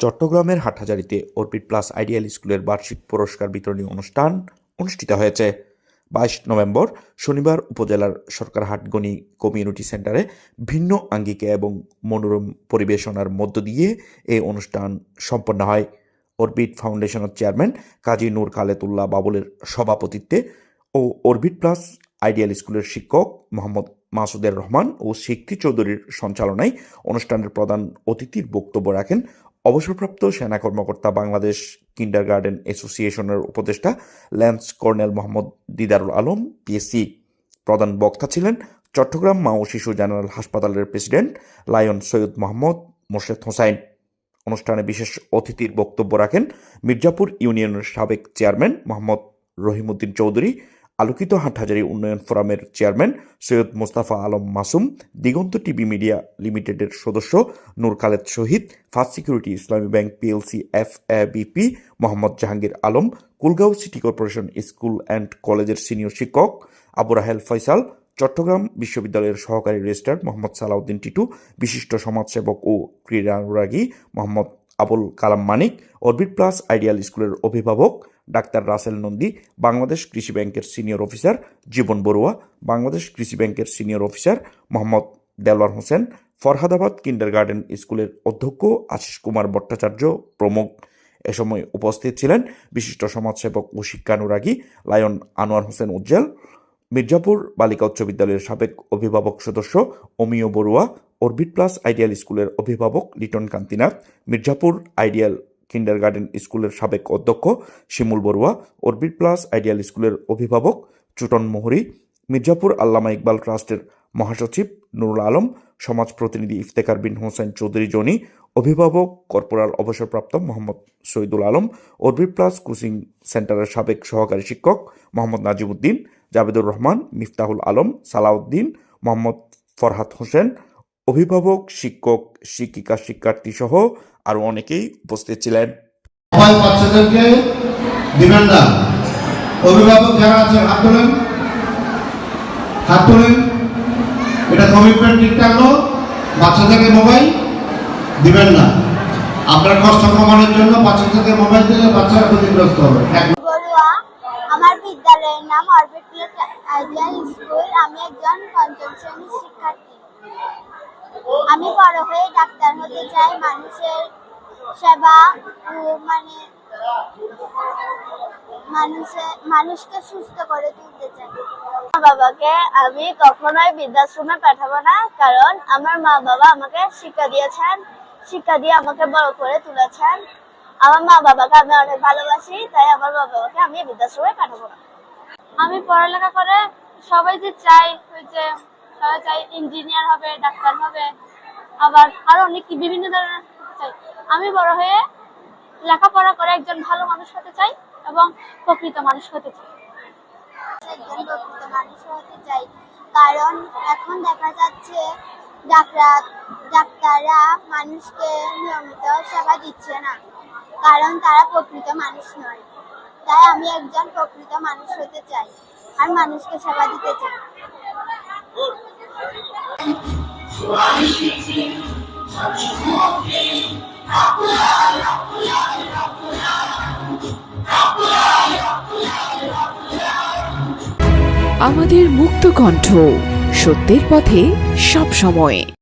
চট্টগ্রামের হাটহাজারিতে অর্পিট plus ideal স্কুলের বার্ষিক পুরস্কার বিতরণী অনুষ্ঠান অনুষ্ঠিত হয়েছে। বাইশ নভেম্বর শনিবার উপজেলার সরকার গণি কমিউনিটি সেন্টারে ভিন্ন আঙ্গিকে এবং মনোরম পরিবেশনার মধ্য দিয়ে এই অনুষ্ঠান সম্পন্ন হয়। অরবিট ফাউন্ডেশনের চেয়ারম্যান কাজী নূর খালেতুল্লাহ বাবুলের সভাপতিত্বে ও অরবিট প্লাস আইডিয়াল স্কুলের শিক্ষক মোহাম্মদ মাসুদের রহমান ও শিক্ষি চৌধুরীর সঞ্চালনায় অনুষ্ঠানের প্রধান অতিথির বক্তব্য রাখেন অবসরপ্রাপ্ত সেনা কর্মকর্তা বাংলাদেশ কিন্ডার গার্ডেন অ্যাসোসিয়েশনের উপদেষ্টা lance colonel Mohammad Didarul Alam, PSC প্রধান বক্তা ছিলেন চট্টগ্রাম মা ও শিশু জেনারেল হাসপাতালের প্রেসিডেন্ট লায়ন সৈয়দ মোহাম্মদ মোর্শেদ হোসাইন। অনুষ্ঠানে বিশেষ অতিথির বক্তব্য রাখেন মির্জাপুর ইউনিয়নের সাবেক চেয়ারম্যান মোহাম্মদ রহিমউদ্দিন চৌধুরী আলোকিত হাটহাজারী উন্নয়ন ফোরামের chairman Syed Mostafa Alam Masum, Diganta TV media লিমিটেডের সদস্য Noor Khaled Shahid, First Security Islami Bank PLC F A VP Mohammad Jahangir Alam, Kulgaon City Corporation School and কলেজের সিনিয়র শিক্ষক আবু রাহেল ফয়সাল, চট্টগ্রাম বিশ্ববিদ্যালয়ের সহকারী রেজিস্ট্রার মোহাম্মদ সালাউদ্দিন টিটু, বিশিষ্ট সমাজসেবক ও ক্রীড়ানুরাগী Mohammad Abul Kalam Manik, Orbit Plus Ideal স্কুলের অভিভাবক ডাক্তার রাসেল নন্দী, বাংলাদেশ কৃষি ব্যাংকের সিনিয়র অফিসার জীবন বড়ুয়া, বাংলাদেশ কৃষি ব্যাংকের senior officer Mohammad Delowar Hossain, Farhadabad kindergarten স্কুলের অধ্যক্ষ আশিস কুমার ভট্টাচার্য প্রমুখ। এ সময় উপস্থিত ছিলেন বিশিষ্ট সমাজসেবক ও শিক্ষানুরাগী লায়ন আনোয়ার হোসেন উজ্জ্বল মির্জাপুর বালিকা উচ্চ বিদ্যালয়ের সাবেক অভিভাবক সদস্য Amiya Barua, Orbit Plus Ideal স্কুলের অভিভাবক Liton Kantinath Mirzapur ideal kindergarten স্কুলের সাবেক অধ্যক্ষ Shimul Barua, Orbit Plus Ideal স্কুলের অভিভাবক চুটন মোহরি, মির্জাপুর আল্লামা ইকবাল ট্রাস্টের মহাসচিব নুরুল আলম, সমাজ প্রতিনিধি ইফতেকার বিন হোসেন চৌধুরী জনি, অভিভাবক কর্পোরাল অবসরপ্রাপ্ত Mohammad Shahidul Alam, Orbit Plus coaching সেন্টারের সাবেক সহকারী শিক্ষক মোহাম্মদ নাজিমুদ্দিন জাবেদুর রহমান, মিফতাহুল আলম, সালাউদ্দিন, মোহাম্মদ ফরহাদ হোসেন, অভিভাবক, শিক্ষক, শিক্ষিকা শিক্ষার্থী সহ আরও অনেকেই উপস্থিত ছিলেন। না। অভিভাবক যারা আছেন, হাত তোলেন। হাত তোলেন। এটা কমিটমেন্ট ঠিক থাকল। বাচ্চাদেরকে মোবাইল দিবেন না। আপনার কষ্ট কমানোর জন্য বাচ্চাদেরকে মোবাইল দিলে বাচ্চারা ক্ষতিগ্রস্ত হবে। নাম অরবিট আইডিয়াল স্কুল আমি একজন পঞ্চম শ্রেণির শিক্ষার্থী। আমি বড় হয়ে ডাক্তার হতে চাই, মানুষের সেবা মানে মানুষের মানুষকে সুস্থ করে তুলতে চাই। মা বাবাকে আমি কখনোই বৃদ্ধাশ্রমে পাঠাবো না, কারণ আমার মা বাবা আমাকে শিক্ষা দিয়েছেন, শিক্ষা দিয়ে আমাকে বড় করে তুলেছেন। আমার মা বাবাকে আমি অনেক ভালোবাসি, তাই আমার মা বাবাকে আমি বৃদ্ধাশ্রমে পাঠাবো না। আমি পড়ালেখা করে সবাই যে চাই, ওই যে সবাই চাই ইঞ্জিনিয়ার হবে, ডাক্তার হবে, আবার আরও অনেক বিভিন্ন ধরনের চাই। আমি বড় হয়ে লেখাপড়া করে একজন ভালো মানুষ হতে চাই এবং প্রকৃত মানুষ হতে চাই। একজন প্রকৃত মানুষ হতে চাই। কারণ এখন দেখা যাচ্ছে ডাক্তার, ডাক্তাররা মানুষকে নিয়মিত সেবা দিচ্ছে না। কারণ তারা প্রকৃত মানুষ নয়। আমি একজন প্রকৃত মানুষ হতে চাই আর মানুষকে সেবা দিতে চাই। আমাদের মুক্ত কণ্ঠ সত্যের পথে সব সময়